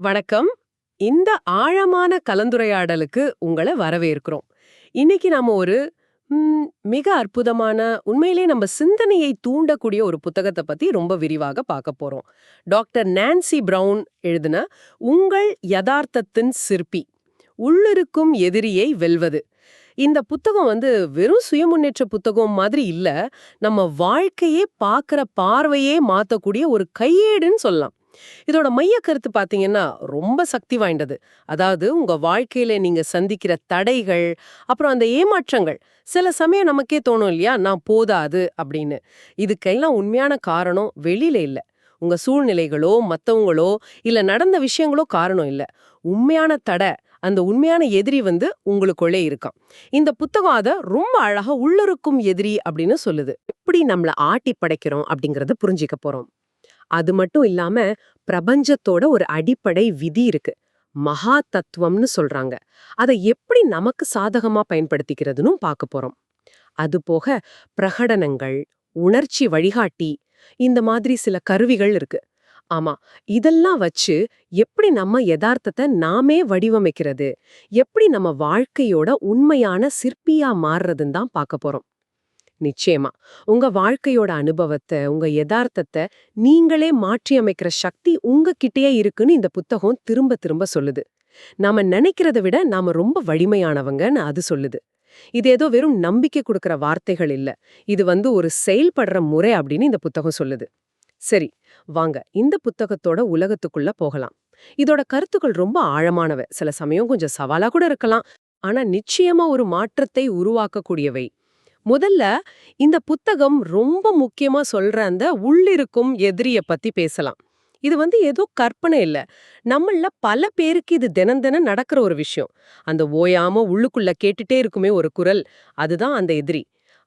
வணக்கம். இந்த ஆழமான கலந்துரையாடலுக்கு உங்களை வரவேற்கிறோம். இன்னைக்கு நாம ஒரு மிக அற்புதமான உண்மையிலே நம்ம சிந்தனையை தூண்டக்கூடிய ஒரு புத்தகத்தை பத்தி ரொம்ப விரிவாக பார்க்க போறோம். டாக்டர் நான்சி பிரவுன் எழுதின உங்கள் யதார்த்தத்தின் சிற்பி உள்ளிருக்கும் எதிரியை வெல்வது. இந்த புத்தகம் வந்து வெறும் சுயமுன்னேற்ற புத்தகம் மாதிரி இல்ல நம்ம வாழ்க்கையே பார்க்குற பார்வையே மாத்தக்கூடிய ஒரு கையேடுன்னு சொல்லலாம். இதோட மைய கருத்து பாத்தீங்கன்னா ரொம்ப சக்தி வாய்ந்தது. அதாவது உங்க வாழ்க்கையில நீங்க சந்திக்கிற தடைகள் அப்புறம் அந்த ஏமாற்றங்கள். சில சமயம் நமக்கே தோணும் இல்லையா? நான் போதாது அப்படின்னு. இதுக்கெல்லாம் உண்மையான காரணம் வெளியில இல்ல. உங்க சூழ்நிலைகளோ மத்தவங்களோ இல்ல நடந்த விஷயங்களோ காரணம் இல்ல. உண்மையான தடை அந்த உண்மையான எதிரி வந்து உங்களுக்குள்ளே இருக்கான். இந்த புத்தகம் அதை ரொம்ப அழகா உள்ளிருக்கும் எதிரி அப்படின்னு சொல்லுது. எப்படி நம்மள ஆட்டி படைக்கிறோம் அப்படிங்கறத புரிஞ்சிக்க போறோம். அது மட்டும் இல்லாம பிரபஞ்சத்தோட ஒரு அடிப்படை விதி இருக்கு. மகா தத்துவம்னு சொல்றாங்க. அதை எப்படி நமக்கு சாதகமா பயன்படுத்திக்கிறதுன்னு பார்க்க போறோம். அது போக பிரகடனங்கள் உணர்ச்சி வழிகாட்டி இந்த மாதிரி சில கருவிகள் இருக்கு. ஆமா இதெல்லாம் வச்சு எப்படி நம்ம யதார்த்தத்தை நாமே வடிவமைக்கிறது எப்படி நம்ம வாழ்க்கையோட உண்மையான சிற்பியா மாறுறதுன்னு தான் பார்க்க போறோம். நிச்சயமா. உங்க வாழ்க்கையோட அனுபவத்தை உங்க யதார்த்தத்தை நீங்களே மாற்றி அமைக்கிற சக்தி உங்ககிட்டயே இருக்குன்னு இந்த புத்தகம் திரும்ப திரும்ப சொல்லுது. நாம நினைக்கிறத விட நாம ரொம்ப வலிமையானவங்கன்னு அது சொல்லுது. இது ஏதோ வெறும் நம்பிக்கை கொடுக்கிற வார்த்தைகள் இல்ல. இது வந்து ஒரு செயல்படுற முறை அப்படின்னு இந்த புத்தகம் சொல்லுது. சரி வாங்க. இந்த புத்தகத்தோட உலகத்துக்குள்ள போகலாம். இதோட கருத்துக்கள் ரொம்ப ஆழமானவ. சில சமயம் கொஞ்சம் சவாலா கூட இருக்கலாம். ஆனா நிச்சயமா ஒரு மாற்றத்தை உருவாக்கக்கூடியவை. முதல்ல இந்த புத்தகம் ரொம்ப முக்கியமா சொல்ற அந்த உள்ளிருக்கும் எதிரிய பத்தி பேசலாம். இது வந்து ஏதோ கற்பனை இல்ல. நம்மள பல பேருக்கு இது தினம் தினம் நடக்கிற ஒரு விஷயம். அந்த ஓயாம உள்ளுக்குள்ள கேட்டுட்டே இருக்குமே ஒரு குரல். அதுதான் அந்த எதிரி.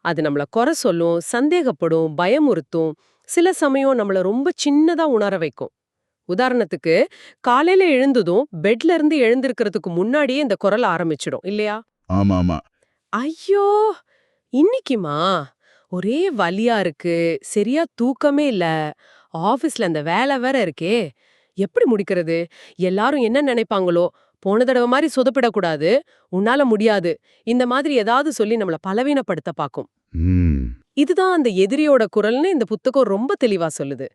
அது நம்மள குறை சொல்லும் சந்தேகப்படும் பயமுறுத்தும். சில சமயம் நம்மள ரொம்ப சின்னதா உணர வைக்கும். உதாரணத்துக்கு காலையில எழுந்ததும் பெட்ல இருந்து எழுந்திருக்கிறதுக்கு முன்னாடியே இந்த குரல் ஆரம்பிச்சிடும் இல்லையா? ஆமா ஆமா ஐயோ! இன்னைக்குமா? ஒரே வலியா இருக்கு. சரியா தூக்கமே இல்ல. ஆபீஸ்ல அந்த வேலை வேற இருக்கே. எப்படி முடிக்கிறது? எல்லாரும் என்ன நினைப்பாங்களோ? போன தடவை மாதிரி சொதப்பிடக்கூடாது. உன்னால முடியாது. இந்த மாதிரி ஏதாவது சொல்லி நம்மள பலவீனப்படுத்த பாக்கும் ம். இதுதான் அந்த எதிரியோட குரல்னு இந்த புத்தகம் ரொம்ப தெளிவா சொல்லுது.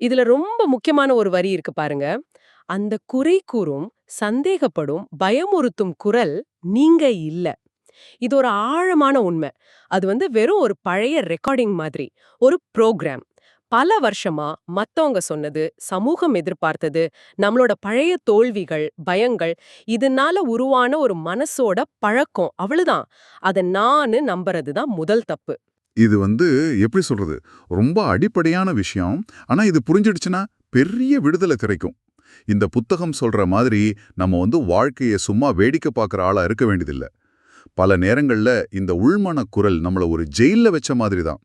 இதுல ரொம்ப முக்கியமான ஒரு வரி இருக்கு பாருங்க. அந்த குறை கூறும் சந்தேகப்படும் பயமுறுத்தும் குரல் நீங்க இல்ல. இது ஒரு ஆழமான உண்மை. அது வந்து வெறும் ஒரு பழைய ரெக்கார்டிங் மாதிரி ஒரு ப்ரோக்ராம் பல வருஷமா மத்தவங்க சொன்னது சமூகம் எதிர்பார்த்தது நம்மளோட பழைய தோல்விகள் பயங்கள் இதனால உருவான ஒரு மனசோட பழக்கம் அவ்வளவுதான். அத நானு நம்புறது தான் முதல் தப்பு. இது வந்து எப்படி சொல்றது? ரொம்ப அடிப்படையான விஷயம். ஆனா இது புரிஞ்சிடுச்சுன்னா பெரிய விடுதலை கிடைக்கும். இந்த புத்தகம் சொல்ற மாதிரி நம்ம வந்து வாழ்க்கைய சும்மா வேடிக்கை பார்க்குற ஆளா இருக்க வேண்டியதில்ல. பல நேரங்கள்ல இந்த உள்மன குரல் நம்மள ஒரு ஜெயில்ல வச்ச மாதிரி தான்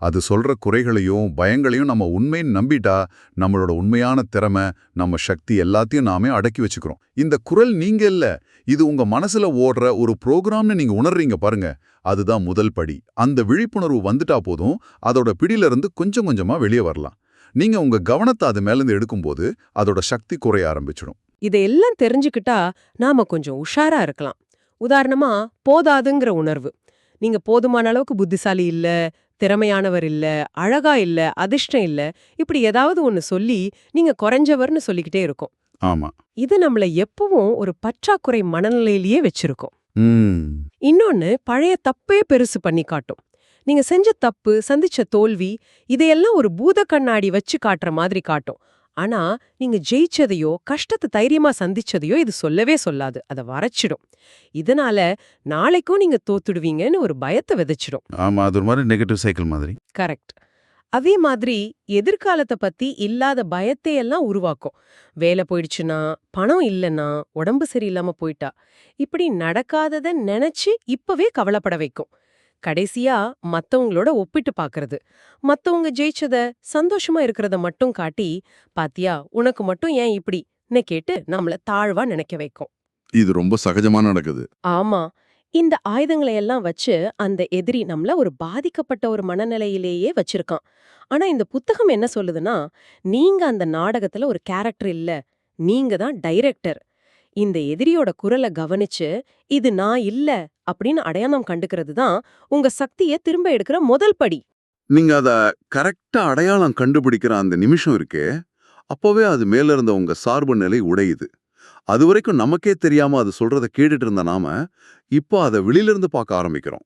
அது சொல்ற குறைகளையும் பயங்களையும் நம்ம உண்மைன்னு நம்பிட்டா நம்மளோட உண்மையான திறமை நம்ம சக்தி எல்லாத்தையும் நாமே அடக்கி வச்சுக்கிறோம். இந்த குரல் நீங்க இல்ல இது உங்க மனசுல ஓடுற ஒரு ப்ரோக்ராம்னு நீங்க உணர்றீங்க பாருங்க. அதுதான் முதல் படி. அந்த விழிப்புணர்வு வந்துட்டா போதும் அதோட பிடியிலிருந்து கொஞ்சம் கொஞ்சமா வெளியே வரலாம். நீங்க உங்க கவனத்தை அது மேலேருந்து எடுக்கும்போது அதோட சக்தி குறைய ஆரம்பிச்சிடும். இதையெல்லாம் தெரிஞ்சுக்கிட்டா நாம கொஞ்சம் உஷாரா இருக்கலாம். உதாரணமா போதாதுங்கிற உணர்வு. நீங்க போதுமான அளவுக்கு புத்திசாலி இல்ல திறமையானவர் இல்ல அழகா இல்ல அதிர்ஷ்டம் இல்ல இப்படி ஏதாவது ஒன்னு சொல்லி நீங்க குறைஞ்சவர்னு சொல்லிக்கிட்டே இருக்கும். ஆமா. இது நம்மள எப்பவும் ஒரு பற்றாக்குறை மனநிலையிலேயே வச்சிருக்கும். இன்னொன்னு பழைய தப்பே பெருசு பண்ணி காட்டும். நீங்க செஞ்ச தப்பு சந்திச்ச தோல்வி இதையெல்லாம் ஒரு பூத கண்ணாடி வச்சு காட்டுற மாதிரி காட்டும். ஆனா நீங்க ஜெயிச்சதையோ கஷ்டத்தை தைரியமா சந்திச்சதையோ இது சொல்லவே சொல்லாது. அதை வரைச்சிடும். இதனால நாளைக்கும் நீங்க தோத்துடுவீங்கன்னு ஒரு பயத்தை விதைச்சிடும். ஆமா அது ஒரு மாதிரி நெகட்டிவ் சைக்கிள் மாதிரி. கரெக்ட் அதே மாதிரி எதிர்காலத்தை பத்தி இல்லாத பயத்தை எல்லாம் உருவாக்கும். வேலை போயிடுச்சுன்னா பணம் இல்லைன்னா உடம்பு சரியில்லாம போயிட்டா. இப்படி நடக்காதத நினைச்சு இப்பவே கவலைப்பட வைக்கும். கடைசியா மத்தவங்களோட ஒப்பிட்டு பாக்குறது. மத்தவங்க ஜெயிச்சத சந்தோஷமா இருக்கிறத மட்டும் காட்டி பாத்தியா உனக்கு மட்டும் ஏன் இப்படின்னு கேட்டு நம்மள தாழ்வா நினைக்க வைக்கும். இது ரொம்ப சகஜமா நடக்குது. ஆமா. இந்த ஆயுதங்களை எல்லாம் வச்சு அந்த எதிரி நம்மள ஒரு பாதிக்கப்பட்ட ஒரு மனநிலையிலேயே வச்சிருக்கான். ஆனா இந்த புத்தகம் என்ன சொல்லுதுன்னா நீங்க அந்த நாடகத்துல ஒரு கேரக்டர் இல்ல. நீங்க தான் டைரக்டர் இந்த எதிரியோட குரலை கவனிச்சு இது நான் இல்ல அப்படின்னு அடையாளம் கண்டுக்கிறது தான் உங்க சக்தியை திரும்ப எடுக்கிற முதல் படி. நீங்க அத கரெக்டா அடையாளம் கண்டுபிடிக்கிற அந்த நிமிஷம் இருக்கே. அப்பவே அது மேல இருந்த உங்க சார்பு நிலை உடையுது. அது வரைக்கும் நமக்கே தெரியாம அது சொல்றத கேட்டுட்டு இருந்த நாம இப்போ அதை வெளியிலிருந்து பார்க்க ஆரம்பிக்கிறோம்.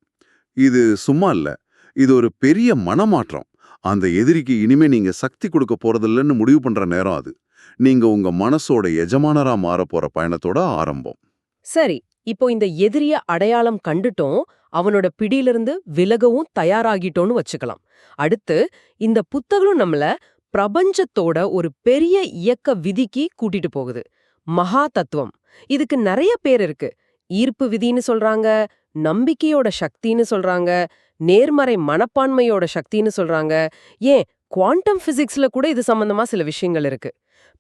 இது சும்மா இல்ல. இது ஒரு பெரிய மனமாற்றம். அந்த எதிரிக்கு இனிமே நீங்க சக்தி கொடுக்க போறதில்லன்னு முடிவு பண்ற நேரம் அது. நீங்க உங்க மனசோட எஜமானரா மாற போற பயணத்தோட ஆரம்பம். சரி இப்போ இந்த எதிரிய அடையாளம் கண்டுட்டோம் அவனோட பிடியிலிருந்து விலகவும் தயாராகிட்டோம்னு வச்சுக்கலாம். அடுத்து இந்த புத்தகம் நம்மள பிரபஞ்சத்தோட ஒரு பெரிய இயக்க விதிக்கு கூட்டிட்டு போகுது. மகா தத்துவம். இதுக்கு நிறைய பேர் இருக்கு. ஈர்ப்பு விதின்னு சொல்றாங்க நம்பிக்கையோட சக்தின்னு சொல்றாங்க நேர்மறை மனப்பான்மையோட சக்தின்னு சொல்றாங்க. ஏன் குவாண்டம் பிசிக்ஸ்ல கூட இது சம்பந்தமா சில விஷயங்கள் இருக்கு.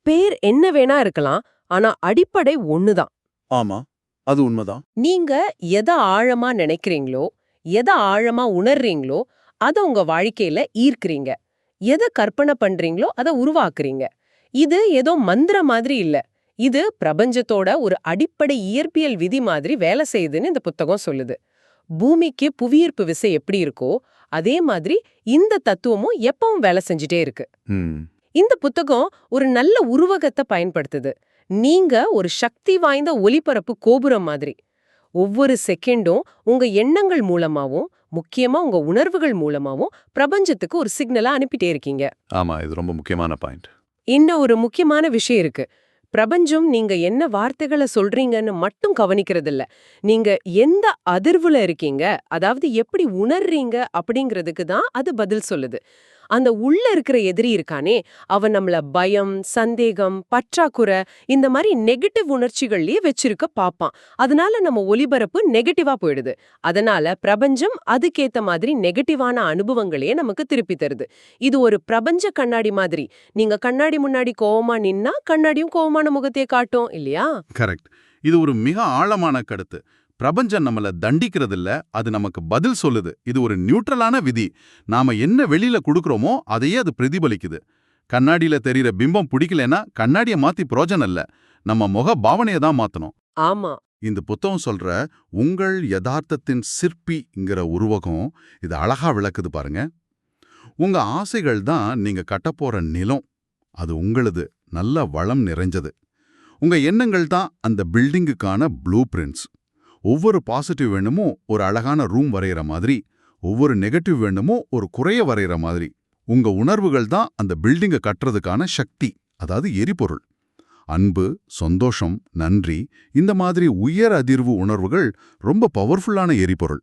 பேர் என்ன வேணா இருக்கலாம் ஆனா அடிப்படை ஒண்ணுதான். ஆமா அது உண்மைதான். நீங்க எதை ஆழமா நினைக்கிறீங்களோ எதை ஆழமா உணர்றீங்களோ அத உங்க வாழ்க்கையில ஈர்க்கிறீங்க. எதை கற்பனை பண்றீங்களோ அதை உருவாக்குறீங்க. இது ஏதோ மந்திர மாதிரி இல்ல. இது பிரபஞ்சத்தோட ஒரு அடிப்படை இயற்பியல் விதி மாதிரி வேலை செய்யுதுன்னு இந்த புத்தகம் சொல்லுது. பூமிக்கு புவியீர்ப்பு விசை எப்படி இருக்கோ அதே மாதிரி இந்த தத்துவமும் எப்பவும் வேலை செஞ்சுட்டே இருக்கு. இந்த புத்தகம் ஒரு நல்ல உருவகத்தை பயன்படுத்துது. நீங்க ஒரு சக்தி வாய்ந்த ஒலிபரப்பு கோபுரம் மாதிரி. ஒவ்வொரு செகண்டும் உங்க எண்ணங்கள் மூலமாவும் முக்கியமா உங்க உணர்வுகள் மூலமாவும் பிரபஞ்சத்துக்கு ஒரு சிக்னலா அனுப்பிட்டே இருக்கீங்க. ஆமா இது ரொம்ப முக்கியமான பாயிண்ட். இன்னும் ஒரு முக்கியமான விஷயம் இருக்கு. பிரபஞ்சம் நீங்க என்ன வார்த்தைகளை சொல்றீங்கன்னு மட்டும் கவனிக்கிறதில்ல. நீங்க எந்த அதிர்வுல இருக்கீங்க அதாவது எப்படி உணர்றீங்க அப்படிங்கிறதுக்கு தான் அது பதில் சொல்லுது. அந்த உள்ள இருக்கிற எதிரி இருக்கானே அவன் நம்மள பயம் சந்தேகம் பற்றாக்குறை இந்த மாதிரி நெகட்டிவ் உணர்ச்சிகள்லயே வச்சிருக்க பார்ப்பான் அதனால நம்ம ஒலிபரப்பு நெகட்டிவா போயிடுது. அதனால பிரபஞ்சம் அதுக்கேத்த மாதிரி நெகட்டிவான அனுபவங்களையே நமக்கு திருப்பி தருது. இது ஒரு பிரபஞ்ச கண்ணாடி மாதிரி. நீங்க கண்ணாடி முன்னாடி கோவமா நின்னா கண்ணாடியும் கோவமான முகத்தையே காட்டும் இல்லையா? கரெக்ட் இது ஒரு மிக ஆழமான கருத்து. பிரபஞ்சம் நம்மள தண்டிக்கிறதில்ல அது நமக்கு பதில் சொல்லுது. இது ஒரு நியூட்ரலான விதி. நாம என்ன வெளியில கொடுக்கறோமோ அதையே அது பிரதிபலிக்குது. கண்ணாடியில தெரியற பிம்பம் பிடிக்கலனா கண்ணாடியை மாத்தி பிரோஜனம் இல்ல. நம்ம முக பாவனையை தான் மாத்தணும். ஆமா. இந்த புத்தகம் சொல்ற உங்கள் யதார்த்தத்தின் சிற்பிங்கிற உருவகம் இது அழகா விளக்குது பாருங்க. உங்க ஆசைகள் தான் நீங்க கட்டப்போற நிலம். அது உங்களுது. நல்ல வளம் நிறைஞ்சது. உங்க எண்ணங்கள் தான் அந்த பில்டிங்குக்கான ப்ளூ பிரிண்ட்ஸ் ஒவ்வொரு பாசிட்டிவ் எண்ணமும் ஒரு அழகான ரூம் வரைகிற மாதிரி ஒவ்வொரு நெகட்டிவ் எண்ணமும் ஒரு குறைய வரைகிற மாதிரி. உங்க உணர்வுகள் தான் அந்த பில்டிங்கை கட்டுறதுக்கான சக்தி அதாவது எரிபொருள். அன்பு சந்தோஷம் நன்றி இந்த மாதிரி உயர் அதிர்வு உணர்வுகள் ரொம்ப பவர்ஃபுல்லான எரிபொருள்.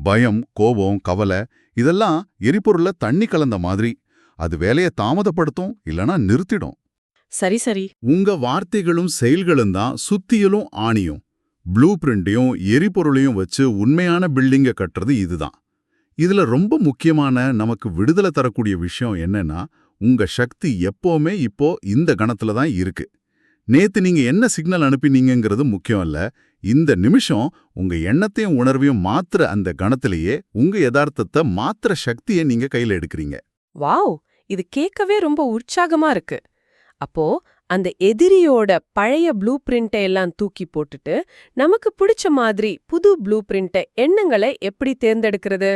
பயம் கோபம் கவலை இதெல்லாம் எரிபொருள்ல தண்ணி கலந்த மாதிரி. அது வேலையை தாமதப்படுத்தும் இல்லனா நிறுத்திடும். சரி சரி. உங்க வார்த்தைகளும் செயல்களும் தான் சுத்தியலும் ஆணியும். ப்ளூ பிரிண்டையும் எரிபொருளையும் வச்சு உண்மையான பில்டிங்கை கட்டுறது இதுதான். இதுல ரொம்ப முக்கியமான நமக்கு விடுதலை தரக்கூடிய விஷயம் என்னன்னா உங்க சக்தி எப்பவுமே இப்போ இந்த கணத்துல தான் இருக்கு. நேத்து நீங்க என்ன சிக்னல் அனுப்பினீங்கங்கிறது முக்கியம் இல்ல. இந்த நிமிஷம் உங்க எண்ணத்தையும் உணர்வையும் மாத்துற அந்த கணத்திலேயே உங்க யதார்த்தத்தை மாத்துற சக்தியை நீங்க கையில எடுக்கிறீங்க. வாவ்! இது கேட்கவே ரொம்ப உற்சாகமா இருக்கு. அப்போ அந்த எதிரியோட பழைய ப்ளூ பிரிண்ட்டை எல்லாம் தூக்கி போட்டுட்டு நமக்கு பிடிச்ச மாதிரி புது ப்ளூ பிரிண்ட்டை எண்ணங்களை எப்படி தேர்ந்தெடுக்கிறது?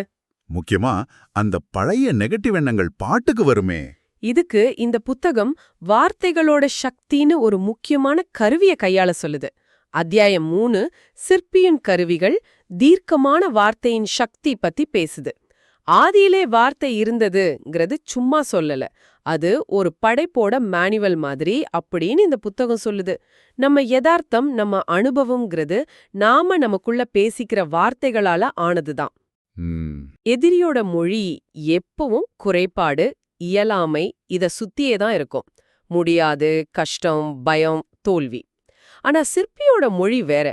முக்கியமா அந்த பழைய நெகட்டிவ் எண்ணங்கள் பாட்டுக்கு வருமே. இதுக்கு இந்த புத்தகம் வார்த்தைகளோட சக்தின்னு ஒரு முக்கியமான கருவிய கையாள சொல்லுது. அத்தியாயம் மூணு சிற்பியின் கருவிகள் தீர்க்கமான வார்த்தையின் சக்தி பத்தி பேசுது. ஆதியிலே வார்த்தை இருந்ததுங்கிறது சும்மா சொல்லல. அது ஒரு படைப்போட மேனுவல் மாதிரி அப்படின்னு இந்த புத்தகம் சொல்லுது. நம்ம யதார்த்தம் நம்ம அனுபவம்ங்கிறது நாம நமக்குள்ள பேசிக்கிற வார்த்தைகளால ஆனதுதான். எதிரியோட மொழி எப்பவும் குறைபாடு இயலாமை இத சுத்தியே தான் இருக்கும். முடியாது கஷ்டம் பயம் தோல்வி. ஆனா சிற்பியோட மொழி வேற.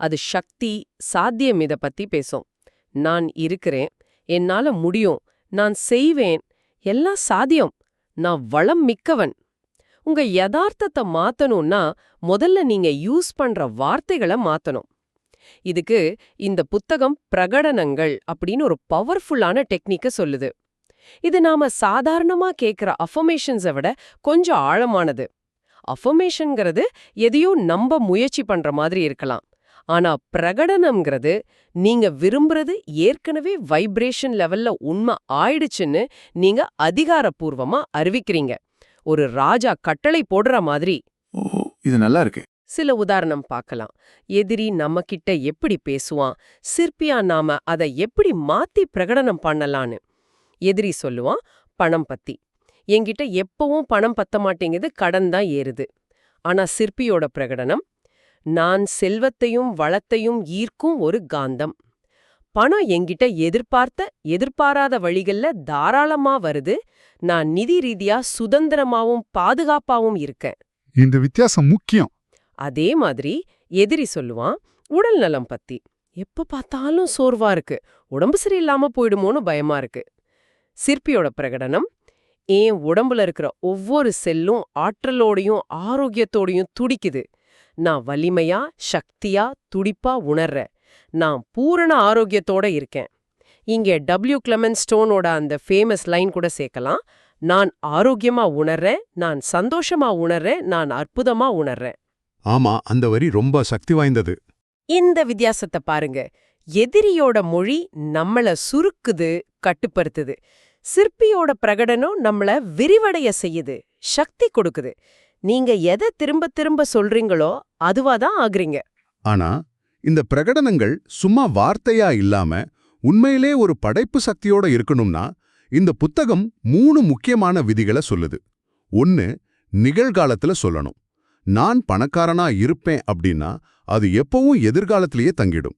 அது சக்தி சாத்தியம் இத பத்தி பேசும். நான் இருக்கிறேன் என்னால முடியும். நான் செய்வேன். எல்லாம் சாத்தியம். நான் வளம் மிக்கவன். உங்க யதார்த்தத்தை மாத்தணும்னா முதல்ல நீங்க யூஸ் பண்ற வார்த்தைகளை மாத்தணும். இதுக்கு இந்த புத்தகம் பிரகடனங்கள் அப்படின்னு ஒரு பவர்ஃபுல்லான டெக்னிக்க சொல்லுது. இது நாம சாதாரணமா கேக்குற அஃபர்மேஷன்ஸை விட கொஞ்சம் ஆழமானது. அஃபர்மேஷன்ங்கிறது எதையோ நம்ப முயற்சி பண்ற மாதிரி இருக்கலாம். ஆனா பிரகடனம்ங்கிறது நீங்க விரும்புறது ஏற்கனவே வைப்ரேஷன் லெவல்ல உண்மை ஆயிடுச்சுன்னு நீங்க அதிகாரப்பூர்வமா அறிவிக்கிறீங்க. ஒரு ராஜா கட்டளை போடுற மாதிரி. இது நல்லா இருக்கு. சில உதாரணம் பார்க்கலாம். எதிரி நம்ம கிட்ட எப்படி பேசுவான்? சிற்பியா நாம அதை எப்படி மாத்தி பிரகடனம் பண்ணலான்னு? எதிரி சொல்லுவான் பணம் பத்தி. என்கிட்ட எப்பவும் பணம் பத்த மாட்டேங்குது கடன் தான் ஏறுது. ஆனா சிற்பியோட பிரகடனம் நான் செல்வத்தையும் வளத்தையும் ஈர்க்கும் ஒரு காந்தம். பணம் என்கிட்ட எதிர்பார்த்த எதிர்பாராத வழிகள்ல தாராளமா வருது. நான் நிதி ரீதியா சுதந்திரமாவும் பாதுகாப்பாவும் இருக்கேன். இந்த வித்தியாசம் முக்கியம். அதே மாதிரி எதிரி சொல்லுவான் உடல் நலம் பத்தி. எப்ப பார்த்தாலும் சோர்வா இருக்கு. உடம்பு சரியில்லாம போயிடுமோன்னு பயமா இருக்கு. சிற்பியோட பிரகடனம் என் உடம்புல இருக்கிற ஒவ்வொரு செல்லும் ஆற்றலோடையும் ஆரோக்கியத்தோடையும் துடிக்குது. நான் வலிமையா சக்தியா துடிப்பா உணர்றேன். நான் பூரண ஆரோக்கியத்தோட இருக்கேன். இங்கே டபிள்யூ கிளமென் ஸ்டோனோட அந்த ஃபேமஸ் லைன் கூட சேர்க்கலாம். நான் ஆரோக்கியமா உணர்றேன் நான் சந்தோஷமா உணர்றேன் நான் அற்புதமா உணர்றேன். ஆமா அந்த வரி ரொம்ப சக்தி வாய்ந்தது. இந்த வித்தியாசத்தை பாருங்க. எதிரியோட மொழி நம்மள சுருக்குது கட்டுப்படுத்துது. சிற்பியோட பிரகடனம் நம்மள விரிவடைய செய்யுது சக்தி கொடுக்குது. நீங்க எதை திரும்ப திரும்ப சொல்றீங்களோ அதுவா தான் ஆகுறீங்க. ஆனா இந்த பிரகடனங்கள் சும்மா வார்த்தையா இல்லாம உண்மையிலே ஒரு படைப்பு சக்தியோட இருக்கணும்னா இந்த புத்தகம் மூணு முக்கியமான விதிகளை சொல்லுது. ஒன்னு நிகழ்காலத்துல சொல்லணும். நான் பணக்காரனா இருப்பேன் அப்படின்னா அது எப்பவும் எதிர்காலத்திலேயே தங்கிடும்.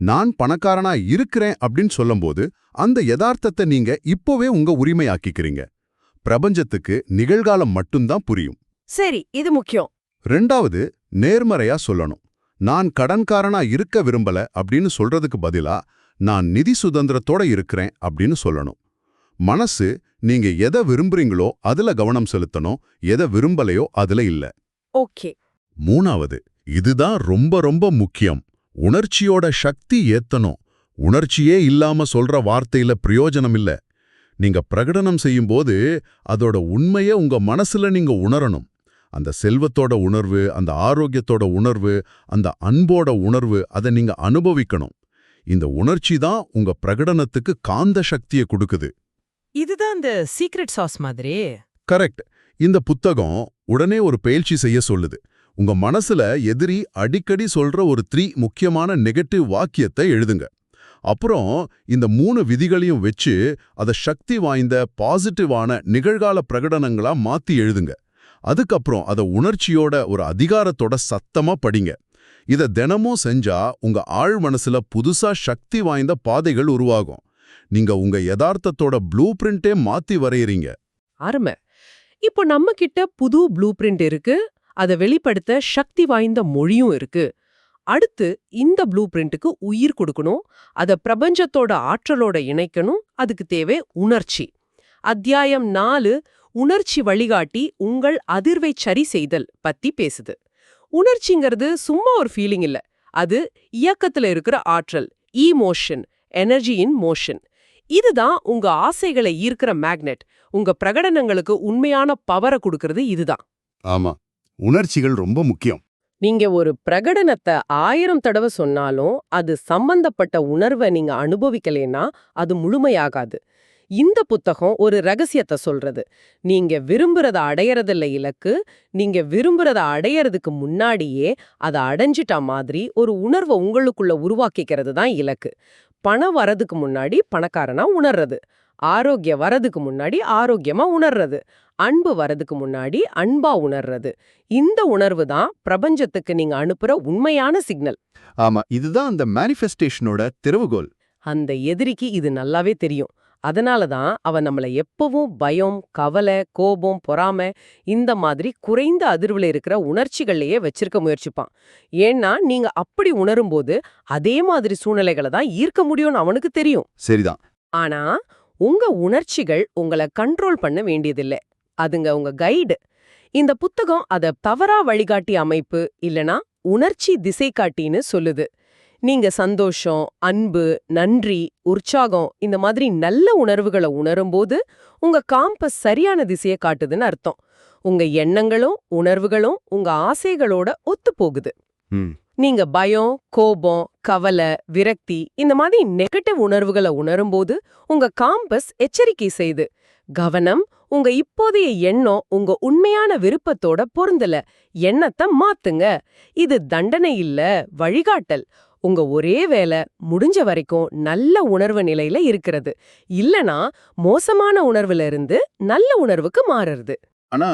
நான் பணக்காரனா இருக்கிறேன் அப்படின்னு சொல்லும்போது அந்த யதார்த்தத்தை நீங்க இப்போவே உங்க உரிமையாக்கிக்கிறீங்க. பிரபஞ்சத்துக்கு நிகழ்காலம் மட்டும்தான் புரியும். சரி இது முக்கியம். ரெண்டாவது நேர்மறையா சொல்லணும். நான் கடன்காரனா இருக்க விரும்பல அப்படின்னு சொல்றதுக்கு பதிலா நான் நிதி சுதந்திரத்தோட இருக்கிறேன் அப்படின்னு சொல்லணும். மனசு நீங்க எதை விரும்புறீங்களோ அதுல கவனம் செலுத்தணும் எதை விரும்பலையோ அதுல இல்ல. ஓகே. மூணாவது இதுதான் ரொம்ப ரொம்ப முக்கியம். உணர்ச்சியோட சக்தி ஏத்தணும். உணர்ச்சியே இல்லாம சொல்ற வார்த்தையில பிரயோஜனம் இல்ல. நீங்க பிரகடனம் செய்யும்போது அதோட உண்மையை உங்க மனசுல நீங்க உணரணும். அந்த செல்வத்தோட உணர்வு அந்த ஆரோக்கியத்தோட உணர்வு அந்த அன்போட உணர்வு அதை நீங்க அனுபவிக்கணும். இந்த உணர்ச்சி தான் உங்க பிரகடனத்துக்கு காந்த சக்தியை கொடுக்குது. இதுதான் இந்த சீக்ரெட் சாஸ் மாதிரி கரெக்ட் இந்த புத்தகம் உடனே ஒரு பயிற்சி செய்ய சொல்லுது. உங்க மனசுல எதிரி அடிக்கடி சொல்ற ஒரு த்ரீ முக்கியமான நெகட்டிவ் வாக்கியத்தை எழுதுங்க. அப்புறம் இந்த மூணு விதிகளையும் வச்சு அதை சக்தி வாய்ந்த பாசிட்டிவான நிகழ்கால பிரகடனங்களா மாத்தி எழுதுங்க. அதுக்கப்புறம் அதை உணர்ச்சியோட ஒரு அதிகாரத்தோட சத்தமா படிங்க. இத தினமும் செஞ்சா உங்க ஆழ் மனசுல புதுசா சக்தி வாய்ந்த பாதைகள் உருவாகும். நீங்க உங்க யதார்த்தத்தோட ப்ளூ பிரிண்டே மாத்தி வரையறீங்க. அருமை. இப்போ நம்ம கிட்ட புது ப்ளூ பிரிண்ட் இருக்கு. அதை வெளிப்படுத்த சக்தி வாய்ந்த மொழியும் இருக்கு. அடுத்து இந்த ப்ளூ பிரிண்ட்டுக்கு உயிர் கொடுக்கணும். அதை பிரபஞ்சத்தோட ஆற்றலோட இணைக்கணும். அதுக்கு தேவை உணர்ச்சி. அத்தியாயம் நாலு உணர்ச்சி வழிகாட்டி உங்கள் அதிர்வை சரி செய்தல் பத்தி பேசுது. உணர்ச்சிங்கிறது சும்மா ஒரு ஃபீலிங் இல்ல. அது இயக்கத்துல இருக்கிற ஆற்றல் ஈமோஷன் எனர்ஜி இன் மோஷன் இதுதான் உங்க ஆசைகளை ஈர்க்கிற மேக்னெட் உங்க பிரகடனங்களுக்கு உண்மையான பவரை கொடுக்கறது இதுதான். ஆமா. உணர்ச்சிகள் ரொம்ப முக்கியம். நீங்க ஒரு பிரகடனத்தை ஆயிரம் தடவை சொன்னாலும் அது சம்பந்தப்பட்ட உணர்வை நீங்க அனுபவிக்கலைன்னா அது முழுமையாகாது. இந்த புத்தகம் ஒரு ரகசியத்தை சொல்றது. நீங்க விரும்புறத அடையறதில்ல இலக்கு நீங்க விரும்புறத அடையறதுக்கு முன்னாடியே அதை அடைஞ்சிட்டா மாதிரி ஒரு உணர்வை உங்களுக்குள்ள உருவாக்கிக்கிறது தான் இலக்கு. பணம் வரதுக்கு முன்னாடி பணக்காரனா உணர்றது. ஆரோக்கியம் வரதுக்கு முன்னாடி ஆரோக்கியமா உணர்றது. அன்பு வரதுக்கு முன்னாடி அன்பா உணர்றது. இந்த உணர்வு தான் பிரபஞ்சத்துக்கு நீங்க அனுப்புற உண்மையான சிக்னல். ஆமா இதுதான் அந்த மேனிஃபெஸ்டேஷனோட திறவுகோல் அந்த எதிரிக்கு இது நல்லாவே தெரியும். அதனால தான் அவன் நம்மள எப்பவும் பயம் கவலை கோபம் பொறாமை இந்த மாதிரி குறைந்த அதிர்வுல இருக்கிற உணர்ச்சிகள்லயே வச்சிருக்க முயற்சிப்பான். ஏன்னா நீங்க அப்படி உணரும்போது அதே மாதிரி சூழ்நிலைகளை தான் ஈர்க்க முடியும்னு அவனுக்கு தெரியும். சரிதான். ஆனா உங்க உணர்ச்சிகள் உங்களை கண்ட்ரோல் பண்ண வேண்டியதில்லை. அதுங்க உங்க கைடு இந்த புத்தகம் அத தவறா வழிகாட்டி அமைப்பு இல்லனா உணர்ச்சி திசை காட்டின்னு சொல்லுது. நீங்க சந்தோஷம் அன்பு நன்றி உற்சாகம் இந்த மாதிரி நல்ல உணர்வுகளை உணரும்போது உங்க காம்பஸ் சரியான திசையை காட்டுதுன்னு அர்த்தம். உங்க எண்ணங்களும் உணர்வுகளும் உங்க ஆசைகளோட ஒத்து போகுது. நீங்க பயம் கோபம் கவலை விரக்தி இந்த மாதிரி நெகட்டிவ் உணர்வுகளை உணரும்போது உங்க காம்பஸ் எச்சரிக்கை செய்து கவனம் உங்க இப்போதைய எண்ணம் உங்க உண்மையான விருப்பத்தோட பொருந்தல எண்ணத்தை மாத்துங்க. இது தண்டனை இல்ல வழிகாட்டல். உங்க ஒரே வேலை முடிஞ்ச வரைக்கும் நல்ல உணர்வு நிலையில இருக்கிறது. இல்லனா மோசமான உணர்வுல இருந்து நல்ல உணர்வுக்கு மாறுறது. ஆனா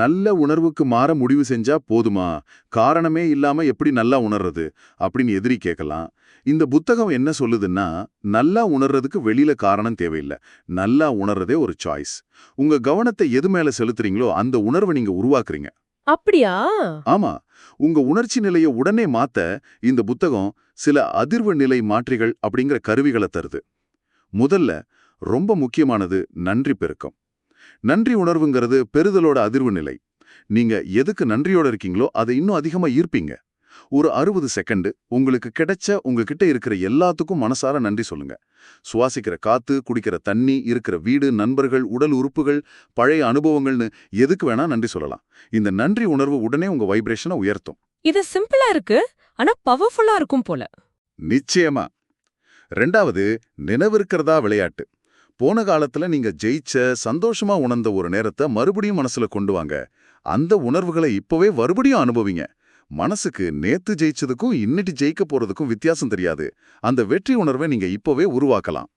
நல்ல உணர்வுக்கு மாற முடிவு செஞ்சா போதுமா? காரணமே இல்லாம எப்படி நல்லா உணர்றது? அப்படின்னு எதிரி கேட்கலாம் இந்த புத்தகம் என்ன சொல்லுதுன்னா நல்லா உணர்றதுக்கு வெளியில காரணம் தேவையில்லை. நல்லா உணர்றதே ஒரு சாய்ஸ் உங்க கவனத்தை எது மேல செலுத்துறீங்களோ அந்த உணர்வை நீங்க உருவாக்குறீங்க. அப்படியா? ஆமா. உங்க உணர்ச்சி நிலையை உடனே மாத்த இந்த புத்தகம் சில அதிர்வு நிலை மாற்றிகள் அப்படிங்கிற கருவிகளை தருது. முதல்ல ரொம்ப முக்கியமானது நன்றி பெருக்கம். நன்றி உணர்வுங்கிறது பெறுதலோட அதிர்வு நிலை. நீங்க எதுக்கு நன்றியோட இருக்கீங்களோ அதை இன்னும் அதிகமா ஈர்ப்பீங்க. ஒரு அறுபது செகண்ட் உங்களுக்கு கிடைச்ச உங்ககிட்ட இருக்கிற எல்லாத்துக்கும் மனசார நன்றி சொல்லுங்க. சுவாசிக்கிற காத்து குடிக்கிற தண்ணி இருக்கிற வீடு நண்பர்கள் உடல் உறுப்புகள் பழைய அனுபவங்கள்னு எதுக்கு வேணா நன்றி சொல்லலாம். இந்த நன்றி உணர்வு உடனே உங்க வைப்ரேஷனை உயர்த்தும். இது சிம்பிளா இருக்கு ஆனா பவர்ஃபுல்லா இருக்கும் போல. நிச்சயமா. ரெண்டாவது நினைவிருக்கிறதா விளையாட்டு. போன காலத்துல நீங்க ஜெயிச்ச சந்தோஷமா உணர்ந்த ஒரு நேரத்தை மறுபடியும் மனசுல கொண்டு வாங்க. அந்த உணர்வுகளை இப்பவே மறுபடியும் அனுபவிங்க. மனசுக்கு நேத்து ஜெயிச்சதுக்கும் இன்னிட்டு ஜெயிக்க போறதுக்கும் வித்தியாசம் தெரியாது. அந்த வெற்றி உணர்வை நீங்க இப்பவே உருவாக்கலாம்.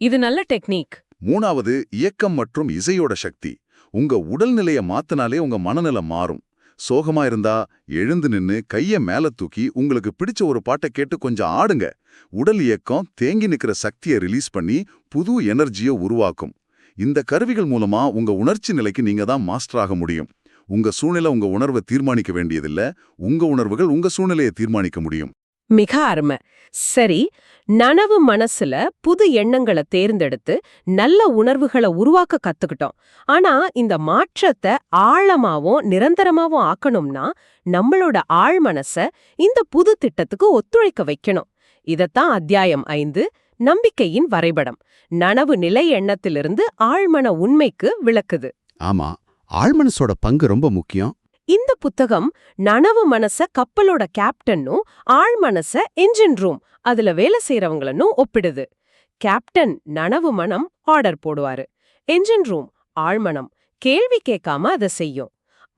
இது நல்ல டெக்னிக். மூணாவது இயக்கம் மற்றும் இசையோட சக்தி. உங்க உடல்நிலைய மாத்தினாலே உங்க மனநிலை மாறும். சோகமா இருந்தா எழுந்து நின்னு கைய மேல தூக்கி உங்களுக்கு பிடிச்ச ஒரு பாட்டை கேட்டு கொஞ்சம் ஆடுங்க. உடல் இயக்கம் தேங்கி நிக்கிற சக்தியை ரிலீஸ் பண்ணி புது எனர்ஜியை உருவாக்கும். இந்த கருவிகள் மூலமா உங்க உணர்ச்சி நிலைக்கு நீங்க தான் மாஸ்டர் ஆக முடியும். உங்க சூழ்நிலை உங்க உணர்வை தீர்மானிக்க வேண்டியதில்ல. உங்க உணர்வுகள் உங்க சூழ்நிலையை தீர்மானிக்க முடியும். மிக அருமை. சரி நனவு மனசுல புது எண்ணங்களை தேர்ந்தெடுத்து நல்ல உணர்வுகளை உருவாக்க கத்துக்கிட்டோம். ஆனா இந்த மாற்றத்தை ஆழமாவும் நிரந்தரமாவும் ஆக்கணும்னா நம்மளோட ஆழ் மனச இந்த புது திட்டத்துக்கு ஒத்துழைக்க வைக்கணும். இதத்தான் அத்தியாயம் ஐந்து நம்பிக்கையின் வரைபடம். நனவு நிலை எண்ணத்திலிருந்து ஆழ்மன உண்மைக்கு விளக்குது. ஆமா. ஆழ்மனசோட பங்கு ரொம்ப முக்கியம். இந்த புத்தகம் நனவு மனச கப்பலோட கேப்டன்னும் ஆழ் மனச என்ஜின் ரூம் அதுல வேலை செய்யறவங்களனும் ஒப்பிடுது. கேப்டன் நனவு மனம் ஆர்டர் போடுவாரு. என்ஜின் ரூம் ஆழ்மனம் கேள்வி கேட்காம அதை செய்யும்.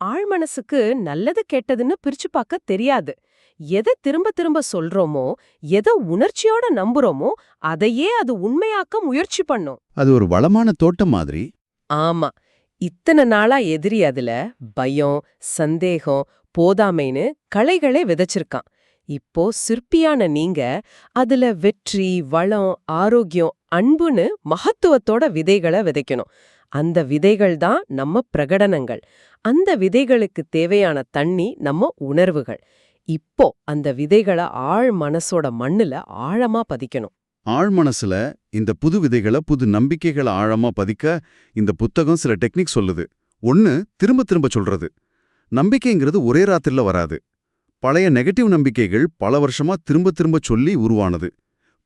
ஆழ்மனசுக்கு நல்லது கெட்டதுன்னு பிரிச்சு பார்க்க தெரியாது. எதை திரும்ப திரும்ப சொல்றோமோ எதை உணர்ச்சியோட நம்புறோமோ அதையே அது உண்மையாக்க முயற்சி பண்ணும். அது ஒரு வளமான தோட்டம் மாதிரி. ஆமா. இத்தனை நாளா எதிரி அதுல பயம் சந்தேகம் போதாமைன்னு களைகளை விதைச்சிருக்கான். இப்போ சிற்பியான நீங்க அதுல வெற்றி வளம் ஆரோக்கியம் அன்புன்னு மகத்துவத்தோட விதைகளை விதைக்கணும். அந்த விதைகள் தான் நம்ம பிரகடனங்கள். அந்த விதைகளுக்கு தேவையான தண்ணி நம்ம உணர்வுகள். இப்போ அந்த விதைகளை ஆழ் மனசோட மண்ணுல ஆழமா பதிக்கணும். ஆழ்மனசுல இந்த புது விதைகளை புது நம்பிக்கைகளை ஆழமா பதிக்க இந்த புத்தகம் சில டெக்னிக் சொல்லுது. ஒன்னு திரும்ப திரும்ப சொல்றது. நம்பிக்கைங்கிறது ஒரே ராத்திரில வராது. பழைய நெகட்டிவ் நம்பிக்கைகள் பல வருஷமா திரும்ப திரும்ப சொல்லி உருவானது.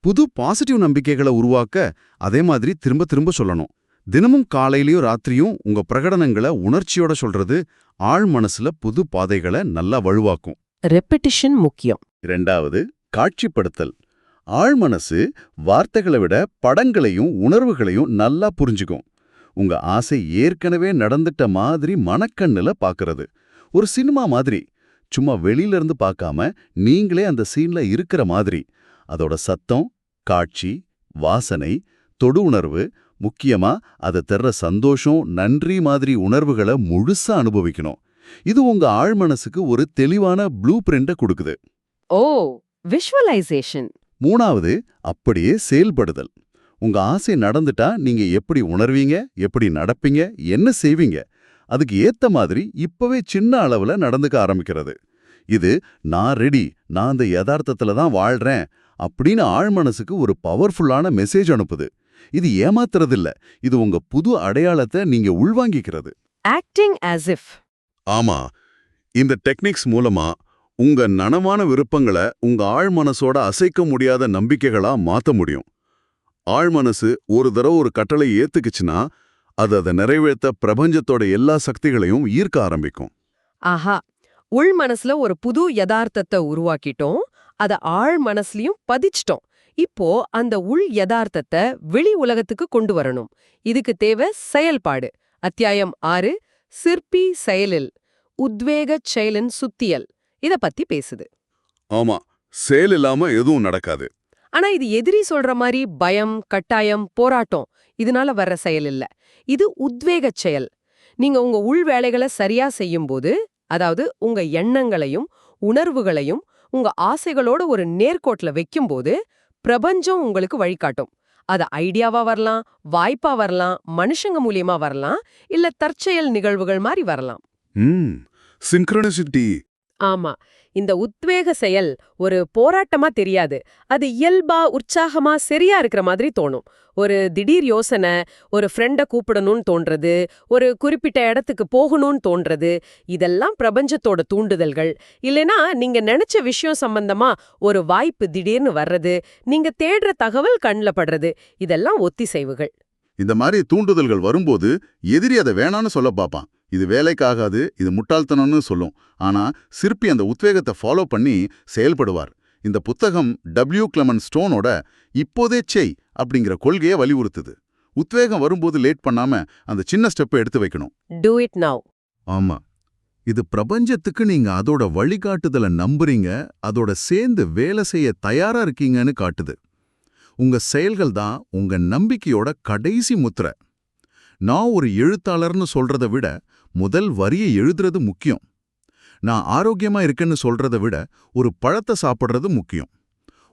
புது பாசிட்டிவ் நம்பிக்கைகளை உருவாக்க அதே மாதிரி திரும்ப திரும்ப சொல்லணும். தினமும் காலையிலயும் ராத்திரியும் உங்க பிரகடனங்களை உணர்ச்சியோட சொல்றது ஆழ் மனசுல புது பாதைகளை நல்லா வலுவாக்கும். ரெப்படிஷன் முக்கியம். இரண்டாவது காட்சிப்படுத்தல். ஆழ்மனசு வார்த்தைகளை விட படங்களையும் உணர்வுகளையும் நல்லா புரிஞ்சுக்கும். உங்க ஆசை ஏற்கனவே நடந்துட்ட மாதிரி மனக்கண்ணுல பாக்குறது. ஒரு சினிமா மாதிரி. சும்மா வெளியில இருந்து பார்க்காம நீங்களே அந்த சீன்ல இருக்கிற மாதிரி. அதோட சத்தம் காட்சி வாசனை தொடு உணர்வு முக்கியமா அதை தர்ற சந்தோஷம் நன்றி மாதிரி உணர்வுகளை முழுசா அனுபவிக்கணும். இது உங்க ஆழ்மனசுக்கு ஒரு தெளிவான ப்ளூ பிரிண்ட கொடுக்குது. ஓ விஷுவலைசேஷன் மூணாவது அப்படியே செயல்படுதல். உங்க ஆசை நடந்துட்டா நீங்க எப்படி உணர்வீங்க? எப்படி நடப்பீங்க? என்ன செய்வீங்க? அதுக்கு ஏத்த மாதிரி இப்பவே சின்ன அளவுல நடந்துக்க ஆரம்பிக்கிறது. இது நான் ரெடி நான் அந்த யதார்த்தத்துல தான் வாழ்றேன் அப்படின்னு ஆழ்மனசுக்கு ஒரு பவர்ஃபுல்லான மெசேஜ் அனுப்புது. இது ஏமாத்துறதில்ல. இது உங்க புது அடையாளத்தை நீங்க உள்வாங்கிக்கிறது. ஆக்டிங் ஆஸ் இஃப் ஆமா. இந்த டெக்னிக்ஸ் மூலமா உங்க நனவான விருப்பங்களை உங்க ஆழ்மனசோட அசைக்க முடியாத நம்பிக்கைகளா மாத்த முடியும். ஆழ்மனசு ஒரு தடவை ஒரு கட்டளை ஏத்துக்குச்சுன்னா அது அதை நிறைவேற்ற பிரபஞ்சத்தோட எல்லா சக்திகளையும் ஈர்க்க ஆரம்பிக்கும். ஆஹா! உள் மனசுல ஒரு புது யதார்த்தத்தை உருவாக்கிட்டோம். அத ஆழ் மனசுலயும் பதிச்சிட்டோம். இப்போ அந்த உள் யதார்த்தத்தை வெளி உலகத்துக்கு கொண்டு வரணும். இதுக்கு தேவை செயல்பாடு. அத்தியாயம் ஆறு சிற்பி செயலில். உத்வேகச் செயலின் சுத்தியல். இத பத்தி பேசுது. ஆமா செயல் இல்லாம எதுவும் நடக்காது. ஆனா இது எதிரி சொல்ற மாதிரி பயம் கட்டாயம் போராட்டம் இதனால வர்ற செயல் இல்ல. இது உத்வேகச் செயல். நீங்க உங்க உள் வேலைகளை சரியா செய்யும்போது அதாவது உங்க எண்ணங்களையும் உணர்வுகளையும் உங்க ஆசைகளோட ஒரு நேர்கோட்ல வைக்கும்போது பிரபஞ்சம் உங்களுக்கு வழிகாட்டும். அது ஐடியாவா வரலாம் வாய்ப்பா வரலாம் மனுஷங்க மூலியமா வரலாம் இல்ல தற்செயல் நிகழ்வுகள் மாதிரி வரலாம். சிங்க்ரனிசிட்டி ஆமா. இந்த உத்வேக செயல் ஒரு போராட்டமா தெரியாது. அது இயல்பா உற்சாகமா சரியா இருக்கிற மாதிரி தோணும். ஒரு திடீர் யோசனை ஒரு ஃப்ரெண்ட கூப்பிடணும்னு தோன்றது ஒரு குறிப்பிட்ட இடத்துக்கு போகணும்னு தோன்றது இதெல்லாம் பிரபஞ்சத்தோட தூண்டுதல்கள். இல்லைனா நீங்க நினைச்ச விஷயம் சம்பந்தமா ஒரு வாய்ப்பு திடீர்னு வர்றது நீங்க தேடுற தகவல் கண்ல படுறது இதெல்லாம் ஒத்திசைவுகள். இந்த மாதிரி தூண்டுதல்கள் வரும்போது எதிரி அதை வேணான்னு சொல்ல பார்ப்பான். இது வேலைக்காகாது இது முட்டாள்தனம்னு சொல்லும். ஆனா சிற்பி அந்த உத்வேகத்தை ஃபாலோ பண்ணி செயல்படுவார். இந்த புத்தகம் டபிள்யூ கிளமன் ஸ்டோனோட இப்போதே செய் அப்படிங்கிற கொள்கையை வலியுறுத்துது. உத்வேகம் வரும்போது லேட் பண்ணாம அந்த சின்ன ஸ்டெப்பை எடுத்து வைக்கணும். டூ இட் நவ் ஆமா. இது பிரபஞ்சத்துக்கு நீங்க அதோட வழிகாட்டுதலை நம்புறீங்க அதோட சேர்ந்து வேலை செய்ய தயாரா இருக்கீங்கன்னு காட்டுது. உங்க செயல்கள் தான் உங்க நம்பிக்கையோட கடைசி முத்திரை. நான் ஒரு எழுத்தாளர்னு சொல்றத விட முதல் வரியை எழுதுறது முக்கியம். நான் ஆரோக்கியமா இருக்கேன்னு சொல்றத விட ஒரு பழத்தை சாப்பிட்றது முக்கியம்.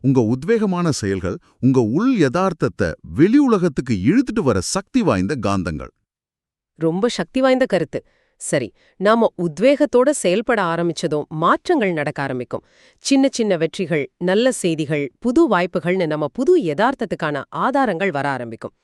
உங்க உத்வேகமான செயல்கள் உங்க உள் யதார்த்தத்தை வெளி உலகத்துக்கு இழுத்துட்டு வர சக்தி வாய்ந்த காந்தங்கள். ரொம்ப சக்தி வாய்ந்த கருத்து. சரி நாம உத்வேகத்தோட செயல்பட ஆரம்பிச்சதும் மாற்றங்கள் நடக்க ஆரம்பிக்கும். சின்ன சின்ன வெற்றிகள் நல்ல செய்திகள் புது வாய்ப்புகள்னு நம்ம புது யதார்த்தத்துக்கான ஆதாரங்கள் வர ஆரம்பிக்கும்.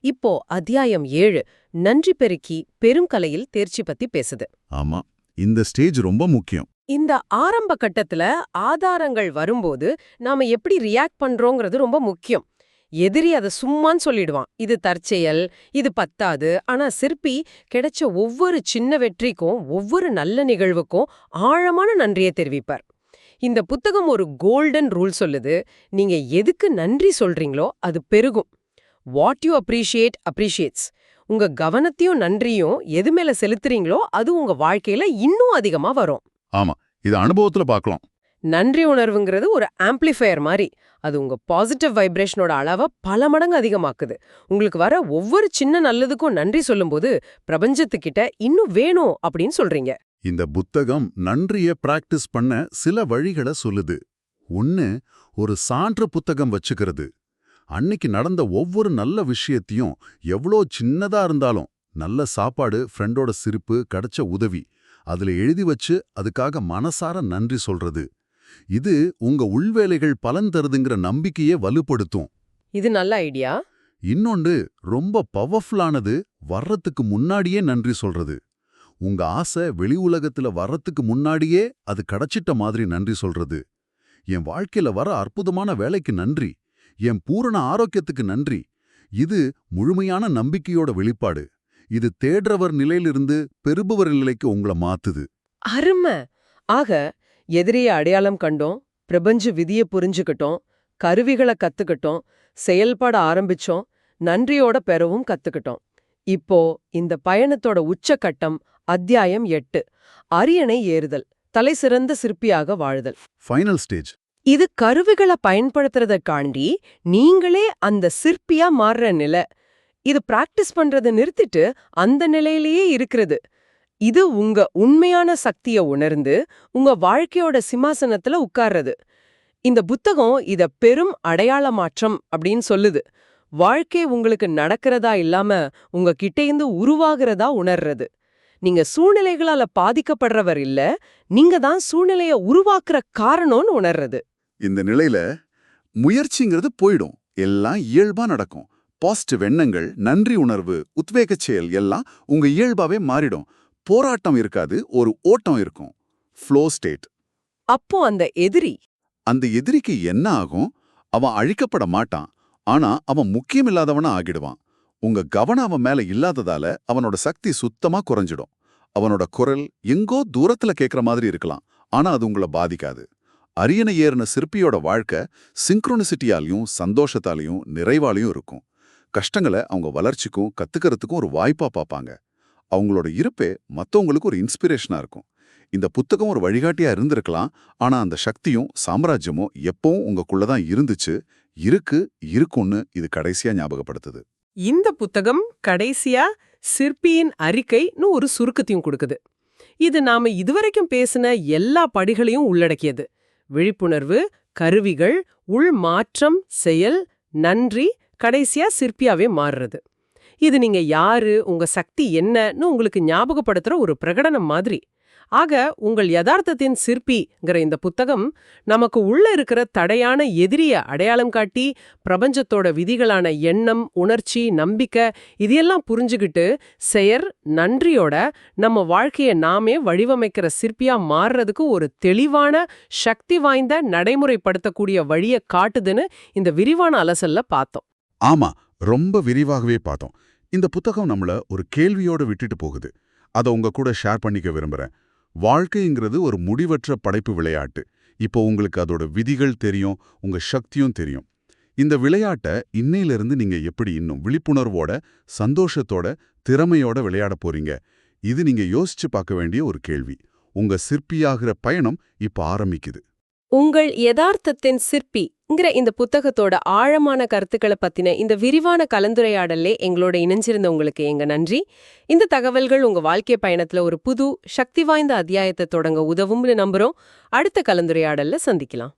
இப்போ அத்தியாயம் ஏழு நன்றி பெருக்கி பெருங்கலையில் தேர்ச்சி பத்தி பேசுது. ஆமா இந்த ஸ்டேஜ் ரொம்ப முக்கியம். இந்த ஆரம்ப கட்டத்துல ஆதாரங்கள் வரும்போது நாம எப்படி ரியாக்ட் பண்றோங்கிறது ரொம்ப முக்கியம். எதிரி அதை சும்மான்னு சொல்லிடுவான். இது தற்செயல் இது பத்தாது. ஆனா சிற்பி கிடைச்ச ஒவ்வொரு சின்ன வெற்றிக்கும் ஒவ்வொரு நல்ல நிகழ்வுக்கும் ஆழமான நன்றியை தெரிவிப்பார். இந்த புத்தகம் ஒரு கோல்டன் ரூல் சொல்லுது. நீங்க எதுக்கு நன்றி சொல்றீங்களோ அது பெருகும். வாட் யூ அப்ரிஷியேட் அப்ரிஷியேட்ஸ் உங்க கவனத்தையும் நன்றியும் எது மேல செலுத்துறீங்களோ அது உங்க வாழ்க்கையில இன்னும் அதிகமா வரும். இது அனுபவத்துல பார்க்கலாம் நன்றி உணர்வுங்கிறது ஒரு ஆம்ப்ளிஃபையர் மாதிரி அது உங்க பாசிட்டிவ் வைப்ரேஷனோட அளவை பல மடங்கு அதிகமாக்குது. உங்களுக்கு வர ஒவ்வொரு சின்ன நல்லதுக்கும் நன்றி சொல்லும்போது பிரபஞ்சத்துக்கிட்ட இன்னும் வேணும் அப்படின்னு சொல்றீங்க. இந்த புத்தகம் நன்றிய பிராக்டிஸ் பண்ண சில வழிகளை சொல்லுது. ஒன்னு ஒரு சான்று புத்தகம் வச்சுக்கிறது. அன்னைக்கு நடந்த ஒவ்வொரு நல்ல விஷயத்தையும் எவ்வளோ சின்னதா இருந்தாலும் நல்ல சாப்பாடு ஃப்ரெண்டோட சிரிப்பு கிடைச்ச உதவி அதுல எழுதி வச்சு அதுக்காக மனசார நன்றி சொல்றது. இது உங்க உள்வேலைகள் பலன் தருதுங்கிற நம்பிக்கையே வலுப்படுத்தும். இது நல்ல ஐடியா. இன்னொன்று ரொம்ப பவர்ஃபுல்லானது வர்றதுக்கு முன்னாடியே நன்றி சொல்றது. உங்க ஆசை வெளி உலகத்துல வர்றதுக்கு முன்னாடியே அது கிடைச்சிட்ட மாதிரி நன்றி சொல்றது. என் வாழ்க்கையில வர அற்புதமான வேலைக்கு நன்றி. என் பூரண ஆரோக்கியத்துக்கு நன்றி. இது முழுமையான நம்பிக்கையோட வெளிப்பாடு. இது தேடுறவர் நிலையிலிருந்து பெறுபவர் நிலைக்கு உங்களை மாத்துது. அருமை! ஆக எதிரிய அடையாளம் கண்டோம் பிரபஞ்ச விதிய புரிஞ்சுக்கிட்டோம் கருவிகளை கத்துக்கிட்டோம் செயல்பட ஆரம்பிச்சோம் நன்றியோட பெறவும் கத்துக்கிட்டோம். இப்போ இந்த பயணத்தோட உச்சக்கட்டம் அத்தியாயம் எட்டு அரியணை ஏறுதல் தலை சிறந்த சிற்பியாக வாழுதல். ஃபைனல் ஸ்டேஜ் இது கருவிகளை பயன்படுத்துறத காண்டி நீங்களே அந்த சிற்பியா மாறுற நிலை. இது பிராக்டிஸ் பண்றத நிறுத்திட்டு அந்த நிலையிலேயே இருக்கிறது. இது உங்க உண்மையான சக்திய உணர்ந்து உங்க வாழ்க்கையோட சிம்மாசனத்துல உட்கார்றது. இந்த புத்தகம் இத பெரும் அடையாள மாற்றம் அப்படின்னு சொல்லுது. வாழ்க்கை உங்களுக்கு நடக்கிறதா இல்லாம உங்க கிட்டேந்து உருவாகிறதா உணர்றது. நீங்க சூழ்நிலைகளால பாதிக்கப்படுறவர் இல்ல நீங்க தான் சூழ்நிலைய உருவாக்குற காரணம்னு உணர்றது. இந்த நிலையில முயற்சிங்கிறது போயிடும். எல்லாம் இயல்பா நடக்கும். பாசிட்டிவ் எண்ணங்கள் நன்றி உணர்வு உத்வேகச் செயல் எல்லாம் உங்க இயல்பாவே மாறிடும். போராட்டம் இருக்காது ஒரு ஓட்டம் இருக்கும். ஃப்ளோ ஸ்டேட் அப்போ அந்த எதிரி. அந்த எதிரிக்கு என்ன ஆகும்? அவன் அழிக்கப்பட மாட்டான். ஆனா அவன் முக்கியமில்லாதவனா ஆகிடுவான். உங்க கவனம் அவன் மேல இல்லாததால அவனோட சக்தி சுத்தமா குறைஞ்சிடும். அவனோட குரல் எங்கோ தூரத்துல கேக்குற மாதிரி இருக்கலாம். ஆனா அது உங்களை பாதிக்காது. அரியணை ஏறின சிற்பியோட வாழ்க்கை சிங்க்ரோனிசிட்டியாலையும் சந்தோஷத்தாலையும் நிறைவாலையும் இருக்கும். கஷ்டங்களை அவங்க வளர்ச்சிக்கும் கத்துக்கிறதுக்கும் ஒரு வாய்ப்பா பார்ப்பாங்க அவங்களோட இருப்பே மத்தவங்களுக்கு ஒரு இன்ஸ்பிரேஷனா இருக்கும். இந்த புத்தகம் ஒரு வழிகாட்டியா இருந்திருக்கலாம். ஆனா அந்த சக்தியும் சாம்ராஜ்யமும் எப்பவும் உங்களுக்குள்ள தான் இருந்துச்சு. இருக்கு இருக்கும்னு இது கடைசியா ஞாபகப்படுத்துது. இந்த புத்தகம் கடைசியா சிற்பியின் அறிக்கைன்னு ஒரு சுருக்கத்தையும் கொடுக்குது. இது நாம இதுவரைக்கும் பேசின எல்லா படிகளையும் உள்ளடக்கியது. விழிப்புணர்வு கருவிகள் உள் மாற்றம் செயல் நன்றி கடைசியா சிற்பியாவே மாறுறது. இது நீங்க யாரு உங்க சக்தி என்னன்னு உங்களுக்கு ஞாபகப்படுத்துற ஒரு பிரகடனம் மாதிரி. ஆக உங்கள் யதார்த்தத்தின் சிற்பிங்கிற இந்த புத்தகம் நமக்கு உள்ள இருக்கிற தடையான எதிரிய அடையாளம் காட்டி பிரபஞ்சத்தோட விதிகளான எண்ணம் உணர்ச்சி நம்பிக்கை இதையெல்லாம் புரிஞ்சுகிட்டு செயற் நன்றியோட நம்ம வாழ்க்கைய நாமே வடிவமைக்கிற சிற்பியா மாறுறதுக்கு ஒரு தெளிவான சக்தி வாய்ந்த நடைமுறைப்படுத்தக்கூடிய வழியை காட்டுதுன்னு இந்த விரிவான அலசல்ல பார்த்தோம். ஆமா ரொம்ப விரிவாகவே பார்த்தோம். இந்த புத்தகம் நம்மள ஒரு கேள்வியோட விட்டுட்டு போகுது. அதை உங்க கூட ஷேர் பண்ணிக்க விரும்புறேன். வாழ்க்கைங்கிறது ஒரு முடிவற்ற படைப்பு விளையாட்டு. இப்போ உங்களுக்கு அதோட விதிகள் தெரியும் உங்க சக்தியும் தெரியும். இந்த விளையாட்டை இன்னையிலிருந்து நீங்க எப்படி இன்னும் விழிப்புணர்வோட சந்தோஷத்தோட திறமையோட விளையாட போறீங்க? இது நீங்க யோசிச்சு பார்க்க வேண்டிய ஒரு கேள்வி. உங்க சிற்பியாகிற பயணம் இப்ப ஆரம்பிக்குது. உங்கள் யதார்த்தத்தின் சிற்பிங்கிற இந்த புத்தகத்தோட ஆழமான கருத்துக்களை பத்தின இந்த விரிவான கலந்துரையாடலே எங்களோட இணைஞ்சிருந்த உங்களுக்கு எங்க நன்றி. இந்த தகவல்கள் உங்க வாழ்க்கை பயணத்துல ஒரு புது சக்தி வாய்ந்த அத்தியாயத்தை தொடங்க உதவும்னு நம்புறோம். அடுத்த கலந்துரையாடல்ல சந்திக்கலாம்.